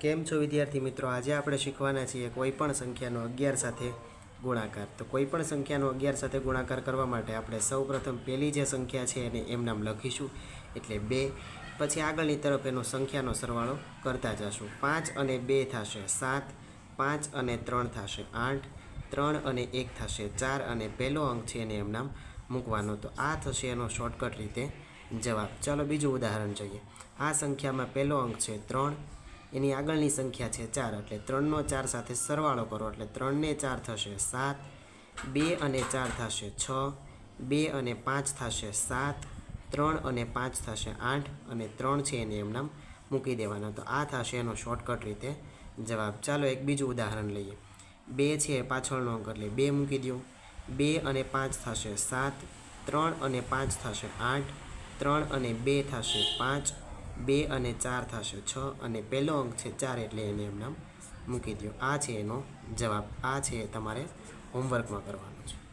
કેમ છો વિદ્યાર્થી મિત્રો? આજે આપણે શીખવાના છીએ કોઈપણ સંખ્યાનો અગિયાર સાથે ગુણાકાર. તો કોઈપણ સંખ્યાનો અગિયાર સાથે ગુણાકાર કરવા માટે આપણે સૌપ્રથમ પહેલી જે સંખ્યા છે એને એમ નામ લખીશું. એટલે બે, પછી આગળની તરફ એનો સંખ્યાનો સરવાળો કરતા જશું. પાંચ અને બે થશે સાત, પાંચ અને ત્રણ થશે આઠ, ત્રણ અને એક થશે ચાર અને પહેલો અંક છે એને એમ નામ મૂકવાનો. તો આ થશે એનો શોર્ટકટ રીતે જવાબ. ચાલો બીજું ઉદાહરણ જોઈએ. આ સંખ્યામાં પહેલો અંક છે ત્રણ એની આગળની સંખ્યા છે ચાર, એટલે ત્રણનો ચાર સાથે સરવાળો કરો, એટલે ત્રણને ચાર થશે સાત, બે અને ચાર થશે છ, બે અને પાંચ થશે સાત, ત્રણ અને પાંચ થશે આઠ, અને ત્રણ છે એને એમ નામ મૂકી દેવાના. તો આ થશે એનો શોર્ટકટ રીતે જવાબ. ચાલો એક બીજું ઉદાહરણ લઈએ. બે છે પાછળનો અંક, એટલે બે મૂકી દો. બે અને પાંચ થશે સાત, ત્રણ અને પાંચ થશે આઠ, ત્રણ અને બે થશે પાંચ બે અને ચાર થશે, છ અને પહેલો અંક છે ચાર એટલે એને એમ નામ મૂકી દો આ છે એનો જવાબ. આ છે તમારે હોમવર્કમાં કરવાનો છે.